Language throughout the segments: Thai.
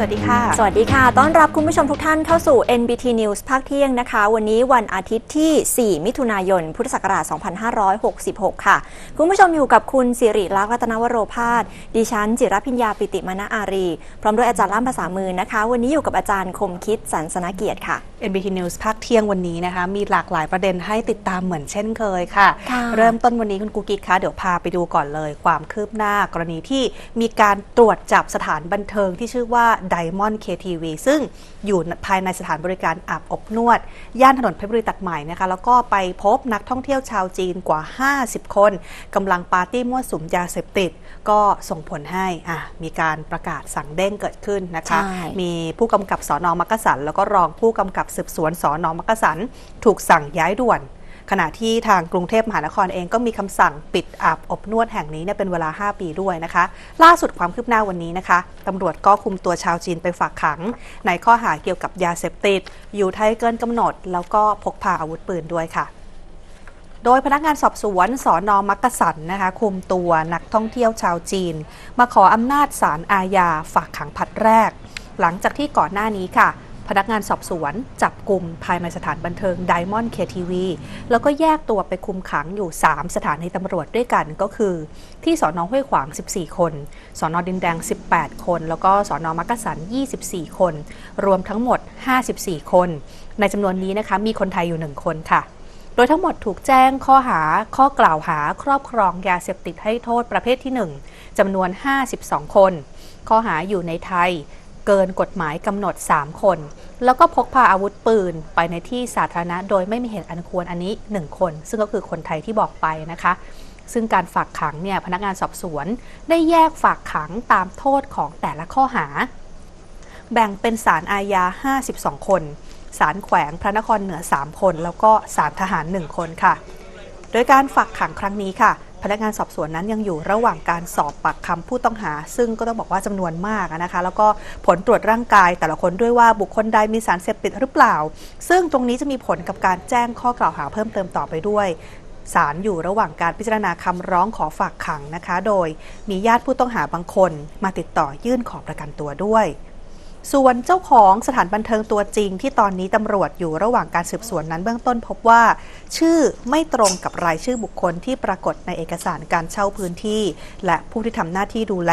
สวัสดีค่ะ สวัสดีค่ะ ต้อนรับคุณผู้ชมทุกท่านเข้าสู่ NBT News ภาคเที่ยงนะคะ วันนี้วันอาทิตย์ที่ 4 มิถุนายน พุทธศักราช 2566 ค่ะ คุณผู้ชมอยู่กับคุณสิริลักษณ์รัตนวโรพาสดิฉัน จิรพิญญาปิติมณอารี พร้อมด้วยอาจารย์ล่ามภาษามือนะคะ วันนี้อยู่กับอาจารย์คมคิดสันสนเกียรติค่ะ NBT News ภาคเที่ยงวันนี้นะคะ มีหลากหลายประเด็นให้ติดตามเหมือนเช่นเคยค่ะค่ะเริ่มต้นวันนี้คุณกูกิ๊กคะเดี๋ยวพาไปดูก่อนเลย ความคืบหน้ากรณีที่มีการตรวจจับสถานบันเทิงที่ชื่อว่า Diamond KTV ซึ่งอยู่ภายในสถานบริการอาบอบนวด ย่านถนนเพชรบุรีตัดใหม่นะคะ แล้วก็ไปพบนักท่องเที่ยวชาวจีนกว่า 50 คนกำลังปาร์ตี้มั่วสุมยาเสพติด ก็ส่งผลให้อะมีการประกาศสั่งเด้งเกิดขึ้นนะคะใช่มีผู้กำกับสอนอมักกะสัน แล้วก็รองผู้กำกับสืบสวนสอนอมักกะสัน ถูกสั่งย้ายด่วน ขณะที่ทางกรุงเทพมหานครเองก็มีคำสั่งปิดอาบอบนวดแห่งนี้เนี่ยเป็นเวลา 5 ปีด้วยนะคะ ล่าสุดความคืบหน้าวันนี้นะคะตำรวจก็คุมตัวชาวจีนไปฝากขัง ในข้อหาเกี่ยวกับยาเสพติด อยู่ไทยเกินกำหนด แล้วก็พกพาอาวุธปืนด้วยค่ะโดยพนักงานสอบสวนสอนอมักกะสันนะคะคุมตัวนักท่องเที่ยวชาวจีน มาขออำนาจศาลอาญาฝากขังผัดแรก หลังจากที่ก่อนหน้านี้ค่ะ พนักงานสอบสวน จับกลุ่มภายในสถานบันเทิง Diamond KTV แล้วก็แยกตัวไปคุมขังอยู่ 3 สถานีตำรวจด้วยกันก็คือ ที่สอนอห้วยขวาง 14 คน สอนอดินแดง 18 คน แล้วก็สอนอมักกะสัน 24 คน รวมทั้งหมด 54 คน ในจำนวนนี้นะคะมีคนไทยอยู่ 1 คนค่ะโดยทั้งหมดถูกแจ้งข้อหาข้อกล่าวหาครอบครองยาเสพติดให้โทษประเภทที่ 1จำนวน 52 คน ข้อหาอยู่ในไทย เกินกฎหมายกำหนด 3 คน แล้วก็พกพาอาวุธปืนไปในที่สาธารณะ โดยไม่มีเหตุอันควรอันนี้ 1 คน ซึ่งก็คือคนไทยที่บอกไปนะคะ ซึ่งการฝากขังเนี่ยพนักงานสอบสวน ได้แยกฝากขังตามโทษของแต่ละข้อหา แบ่งเป็นสารอาญา 52 คนสารแขวงพระนครเหนือ 3 คน แล้วก็สารทหาร 1 คนค่ะ โดยการฝากขังครั้งนี้ค่ะ นักงานสอบสวนนั้นยังอยู่ระหว่างการสอบปากคำผู้ต้องหา ซึ่งก็ต้องบอกว่าจำนวนมากนะคะ แล้วก็ผลตรวจร่างกายแต่ละคนด้วยว่าบุคคลใดมีสารเสพติดหรือเปล่า ซึ่งตรงนี้จะมีผลกับการแจ้งข้อกล่าวหาเพิ่มเติมต่อไปด้วยศาลอยู่ระหว่างการพิจารณาคำร้องขอฝากขังนะคะ โดยมีญาติผู้ต้องหาบางคนมาติดต่อยื่นขอประกันตัวด้วย ส่วนเจ้าของสถานบันเทิงตัวจริงที่ตอนนี้ตำรวจอยู่ระหว่างการสืบสวนนั้นเบื้องต้นพบว่า ชื่อไม่ตรงกับรายชื่อบุคคลที่ปรากฏในเอกสารการเช่าพื้นที่ และผู้ที่ทำหน้าที่ดูแล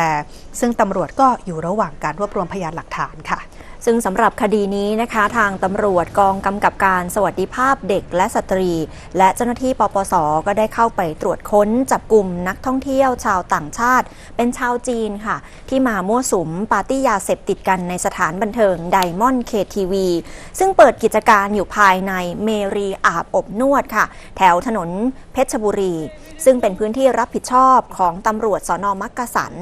ซึ่งตำรวจก็อยู่ระหว่างการรวบรวมพยานหลักฐานค่ะ ซึ่งสำหรับคดีนี้นะคะ ทางตำรวจกองกำกับการสวัสดิภาพเด็กและสตรี และเจ้าหน้าที่ปปส ก็ได้เข้าไปตรวจค้นจับกลุ่มนักท่องเที่ยวชาวต่างชาติ เป็นชาวจีนค่ะ ที่มามั่วสุมปาร์ตี้ยาเสพติดกันในสถานบันเทิงไดมอนด์เคทีวีซึ่งเปิดกิจการอยู่ภายในเมรีอาบอบนวดค่ะ แถวถนนเพชรบุรี ซึ่งเป็นพื้นที่รับผิดชอบของตำรวจสอนอมักกะสัน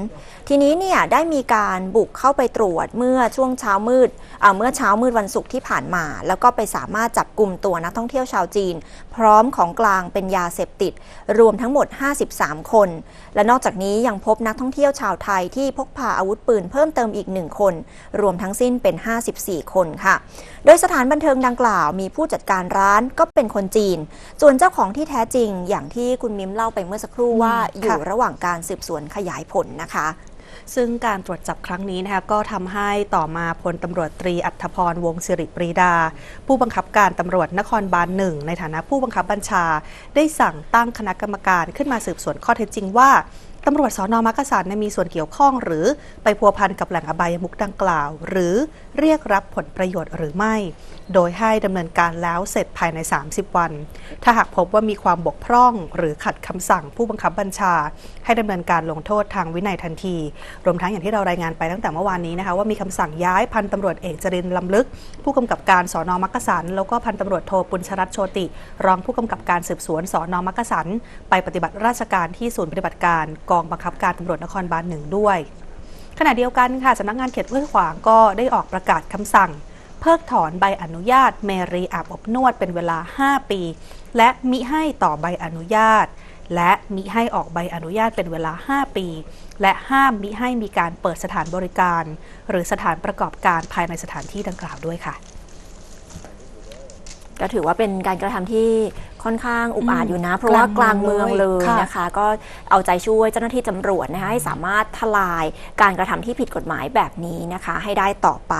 ทีนี้เนี่ยได้มีการบุกเข้าไปตรวจเมื่อช่วงเช้ามืดเมื่อเช้ามืดวันศุกร์ที่ผ่านมา แล้วก็ไปสามารถจับกลุ่มตัวนักท่องเที่ยวชาวจีน พร้อมของกลางเป็นยาเสพติด รวมทั้งหมด 53 คน และนอกจากนี้ยังพบนักท่องเที่ยวชาวไทยที่พกพาอาวุธปืนเพิ่มเติมอีกหนึ่งคน รวมทั้งสิ้นเป็น 54 คนค่ะ โดยสถานบันเทิงดังกล่าวมีผู้จัดการร้านก็เป็นคนจีน ส่วนเจ้าของที่แท้จริงอย่างที่คุณมิมเล่าไปเมื่อสักครู่ว่าอืมอยู่ค่ะระหว่างการสืบสวนขยายผลนะคะ ซึ่งการตรวจจับครั้งนี้นะคะก็ทำให้ต่อมาพลตำรวจตรีอัธพรวงศิริปรีดา ผู้บังคับการตำรวจนครบาลหนึ่งในฐานะผู้บังคับบัญชา ได้สั่งตั้งคณะกรรมการขึ้นมาสืบสวนข้อเท็จจริงว่า ตำรวจสอนอมักกะสันมีส่วนเกี่ยวข้องหรือไปพัวพันกับแหล่งอบายมุกดังกล่าว หรือเรียกรับผลประโยชน์หรือไม่ โดยให้ดำเนินการแล้วเสร็จภายใน 30 วัน ถ้าหากพบว่ามีความบกพร่อง หรือขัดคำสั่งผู้บังคับบัญชา ให้ดำเนินการลงโทษทางวินัยทันที รวมทั้งอย่างที่เรารายงานไปตั้งแต่เมื่อวานนี้นะคะว่ามีคำสั่งย้ายพันตำรวจเอกจรินลำลึก ผู้กำกับการสอนอมักกะสันแล้วก็พันตำรวจโทปุญชรัตโชติ รองผู้กำกับการสืบสวนสอนอมักกะสันไปปฏิบัติราชการที่ศูนย์ปฏิบัติการกองบังคับการตำรวจนครบาลหนึ่งด้วย ขณะเดียวกันค่ะสำนักงานเขตห้วยขวางก็ได้ออกประกาศคำสั่ง เพิกถอนใบอนุญาตเมรีอาบอบนวดเป็นเวลา 5 ปี และมิให้ต่อใบอนุญาต และมิให้ออกใบอนุญาตเป็นเวลา 5 ปี และห้ามมิให้มีการเปิดสถานบริการ หรือสถานประกอบการภายในสถานที่ดังกล่าวด้วยค่ะ ก็ถือว่าเป็นการกระทำที่ค่อนข้างอุกอาจอืมอยู่นะ เพราะว่ากกลาลางงเมืเมือองงเลเลยยค่ะนะคะ ก็เอาใจช่วยเจ้าหน้าที่ตำรวจนะคะให้สามารถทลายการกระทำที่ผิดกฎหมายแบบนี้นะคะ ให้ได้ต่อไป